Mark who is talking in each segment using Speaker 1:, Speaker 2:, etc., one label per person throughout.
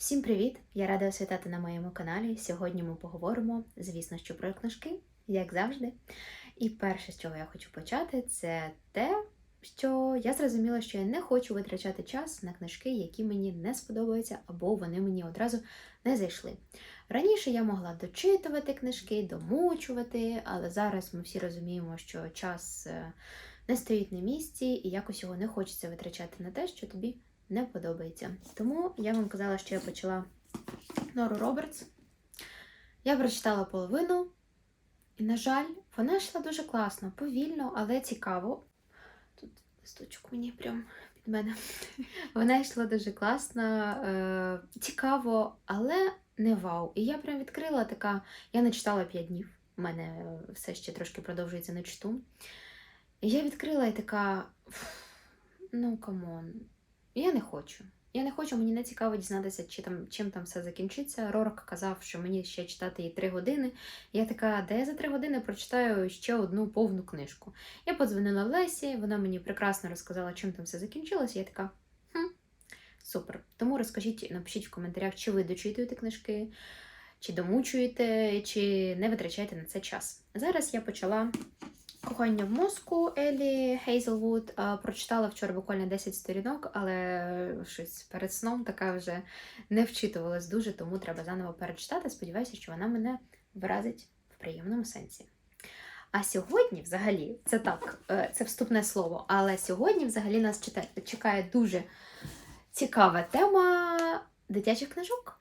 Speaker 1: Всім привіт! Я рада вас вітати на моєму каналі. Сьогодні ми поговоримо, звісно, що про книжки, як завжди. І перше, з чого я хочу почати, це те, що я зрозуміла, що я не хочу витрачати час на книжки, які мені не сподобаються, або вони мені одразу не зайшли. Раніше я могла дочитувати книжки, домучувати, але зараз ми всі розуміємо, що час е, не стоїть на місці, і якось його не хочеться витрачати на те, що тобі не подобається. Тому я вам казала, що я почала Нору Робертс. Я прочитала половину, і, на жаль, вона йшла дуже класно, повільно, але цікаво. Тут листочок мені прям під мене. Вона йшла дуже класно, е- цікаво, але не вау. І я прям відкрила така. Я не читала 5 днів. У мене все ще трошки продовжується на читу. І я відкрила і така. Ну, камон, я не хочу. Я не хочу, мені не цікаво дізнатися, чи там, чим там все закінчиться. Рорк казав, що мені ще читати її три години. Я така, де я за три години прочитаю ще одну повну книжку. Я подзвонила Лесі, вона мені прекрасно розказала, чим там все закінчилося. Я така, хм, супер. Тому розкажіть, напишіть в коментарях, чи ви дочитуєте книжки, чи домучуєте, чи не витрачаєте на це час. Зараз я почала Кохання в мозку Елі Хейзелвуд. Прочитала вчора буквально 10 сторінок, але щось перед сном така вже не вчитувалась дуже, тому треба заново перечитати. Сподіваюся, що вона мене вразить в приємному сенсі. А сьогодні, взагалі, це так, е, це вступне слово, але сьогодні, взагалі, нас чекає дуже цікава тема дитячих книжок.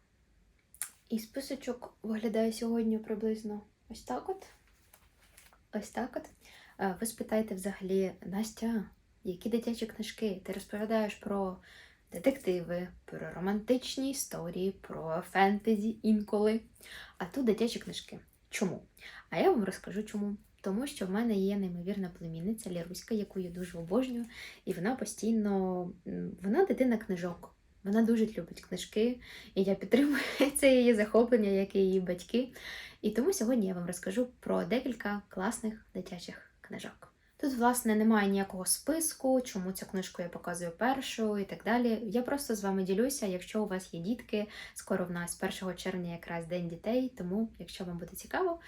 Speaker 1: І списочок виглядає сьогодні приблизно ось так от. Ось так от. Е, Ви спитаєте взагалі, Настя, які дитячі книжки? Ти розповідаєш про детективи, про романтичні історії, про фентезі інколи. А тут дитячі книжки. Чому? А я вам розкажу чому. Тому що в мене є неймовірна племінниця Ліруська, яку я дуже обожнюю, і вона постійно вона дитина книжок. Вона дуже любить книжки, і я підтримую це її захоплення, як і її батьки. І тому сьогодні я вам розкажу про декілька класних дитячих книжок. Тут, власне, немає ніякого списку, чому цю книжку я показую першу і так далі. Я просто з вами ділюся, якщо у вас є дітки, скоро в нас 1 червня якраз День дітей, тому, якщо вам буде цікаво,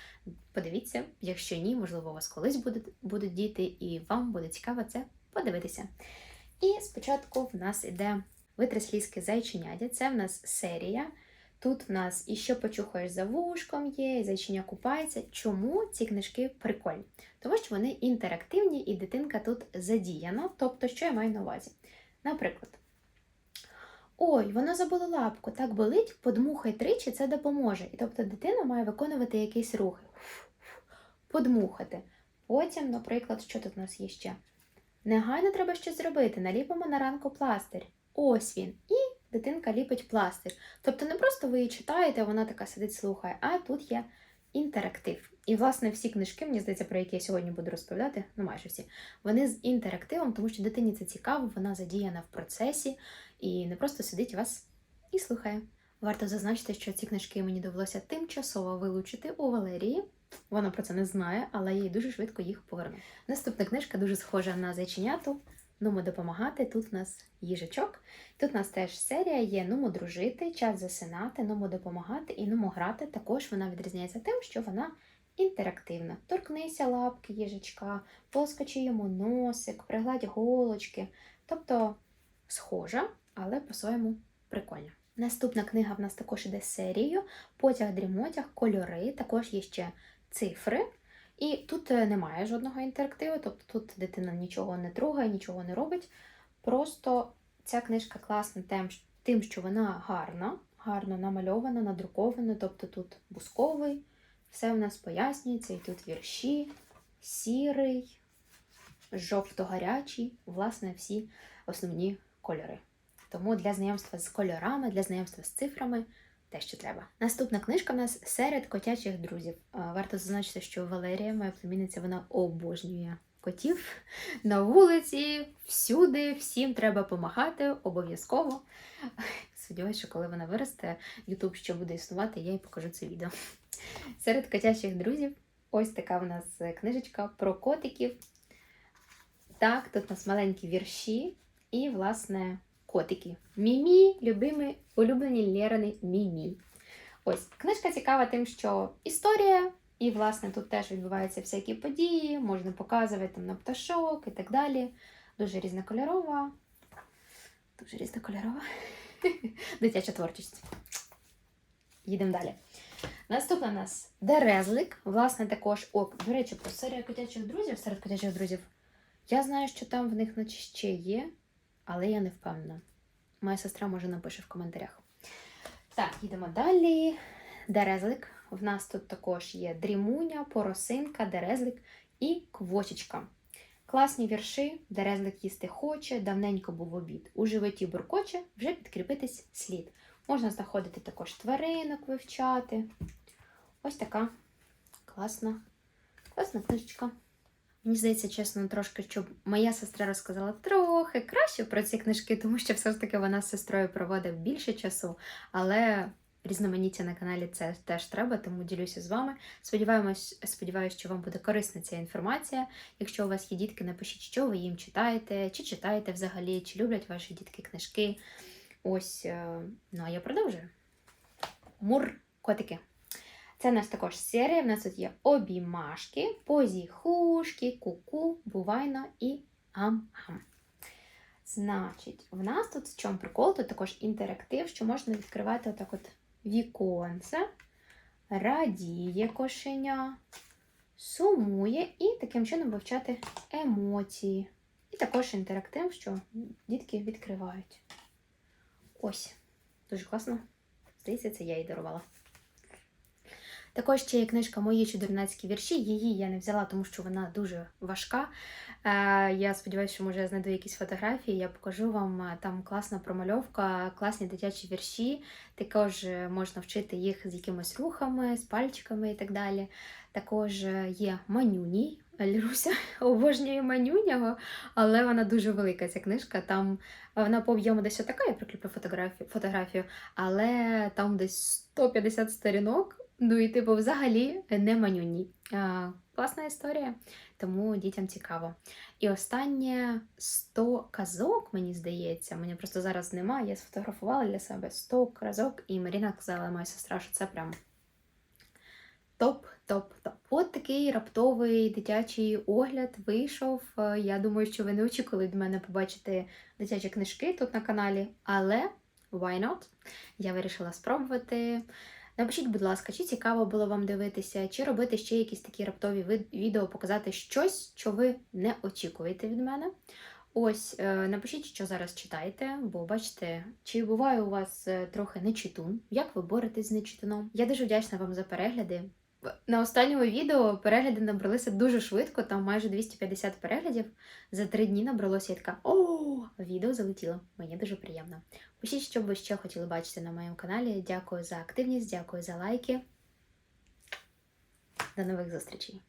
Speaker 1: подивіться. Якщо ні, можливо, у вас колись будуть, будуть діти, і вам буде цікаво це подивитися. І спочатку в нас іде Витреслізьке зайченядя. Це в нас серія. Тут в нас і що почухаєш за вушком є, і зайчиня купається. Чому ці книжки прикольні? Тому що вони інтерактивні і дитинка тут задіяна. Тобто, що я маю на увазі? Наприклад, ой, воно забило лапку, так болить, подмухай тричі, це допоможе. І тобто дитина має виконувати якісь рухи. Подмухати. Потім, наприклад, що тут у нас є ще? Негайно треба щось зробити. Наліпимо на ранку пластир. Ось він. І дитинка ліпить пластир. Тобто не просто ви її читаєте, вона така сидить, слухає, а тут є інтерактив. І, власне, всі книжки, мені здається, про які я сьогодні буду розповідати, ну майже всі, вони з інтерактивом, тому що дитині це цікаво, вона задіяна в процесі і не просто сидить вас і слухає. Варто зазначити, що ці книжки мені довелося тимчасово вилучити у Валерії. Вона про це не знає, але я їй дуже швидко їх поверну. Наступна книжка дуже схожа на зайченяту. Нумо допомагати. Тут у нас їжачок. Тут у нас теж серія є Нумо дружити, час засинати, нумо допомагати і нумо грати. Також вона відрізняється тим, що вона інтерактивна. Торкнися лапки їжачка, поскочи йому носик, пригладь голочки. Тобто схожа, але по-своєму прикольна. Наступна книга в нас також іде серією Потяг дрімотяг, кольори, також є ще цифри. І тут е, немає жодного інтерактиву, тобто тут дитина нічого не трогає, нічого не робить. Просто ця книжка класна тим, що вона гарна, гарно намальована, надрукована, тобто тут бусковий, все в нас пояснюється, і тут вірші, сірий, жовто-гарячий, власне, всі основні кольори. Тому для знайомства з кольорами, для знайомства з цифрами те, що треба. Наступна книжка в нас серед котячих друзів. Варто зазначити, що Валерія, моя племінниця, вона обожнює котів на вулиці, всюди, всім треба помагати, обов'язково. Сподіваюся, що коли вона виросте, Ютуб ще буде існувати, я їй покажу це відео. Серед котячих друзів ось така в нас книжечка про котиків. Так, тут у нас маленькі вірші і, власне, котики. Мімі, любимі, улюблені Лєрини Мімі. Ось книжка цікава тим, що історія, і, власне, тут теж відбуваються всякі події, можна показувати там на пташок і так далі. Дуже різнокольорова. Дуже різнокольорова. Дитяча творчість. Їдемо далі. Наступна у нас Дерезлик. Власне, також. О, до речі, про серію котячих друзів серед котячих друзів. Я знаю, що там в них наче ще є, але я не впевнена. Моя сестра може напише в коментарях. Так, їдемо далі. Дерезлик. В нас тут також є дрімуня, поросинка, дерезлик і квочечка. Класні вірші, дерезлик їсти хоче, давненько був обід. У животі буркоче, вже підкріпитись слід. Можна знаходити також тваринок, вивчати. Ось така класна, класна книжечка. Мені здається, чесно, трошки, щоб моя сестра розказала трохи краще про ці книжки, тому що все ж таки вона з сестрою проводить більше часу, але різноманіття на каналі це теж треба, тому ділюся з вами. Сподіваємось, сподіваюся, що вам буде корисна ця інформація. Якщо у вас є дітки, напишіть, що ви їм читаєте, чи читаєте взагалі, чи люблять ваші дітки книжки. Ось, е, ну а я продовжую. Мур, котики. Це в нас також серія. В нас тут є обіймашки, позіхушки, куку, бувайно і гам-гам. Значить, в нас тут в чому прикол? Тут також інтерактив, що можна відкривати отак от віконце, радіє кошеня, сумує і таким чином вивчати емоції. І також інтерактив, що дітки відкривають. Ось, дуже класно. Здається, це я їй дарувала. Також ще є книжка Мої чудернацькі вірші. Її я не взяла, тому що вона дуже важка. Е, Я сподіваюся, що може я знайду якісь фотографії. Я покажу вам Е, там класна промальовка, класні дитячі вірші. Також е, можна вчити їх з якимись рухами, з пальчиками і так далі. Також є манюній. Ліруся обожнює манюнього, але вона дуже велика, ця книжка. Там вона по об'єму десь отака, я прикріплю фотографію, фотографію, але там десь 150 сторінок. Ну і типу, взагалі не манюній. А, класна історія, тому дітям цікаво. І останнє 100 казок, мені здається. Мені просто зараз немає. Я сфотографувала для себе 100 казок, і Маріна казала, моя сестра, що це прям топ, топ, топ. От такий раптовий дитячий огляд вийшов. Е, Я думаю, що ви не очікували від мене побачити дитячі книжки тут на каналі, але why not? Я вирішила спробувати. Напишіть, будь ласка, чи цікаво було вам дивитися, чи робити ще якісь такі раптові відео, показати щось, що ви не очікуєте від мене. Ось, е, напишіть, що зараз читаєте, бо бачите, чи буває у вас е, трохи нечитун, як ви боретесь з нечитуном. Я дуже вдячна вам за перегляди. На останньому відео перегляди набралися дуже швидко, там майже 250 переглядів. За три дні набралося я така о, відео залетіло. Мені дуже приємно. Пишіть, що б ви ще хотіли бачити на моєму каналі. Дякую за активність, дякую за лайки. До нових зустрічей!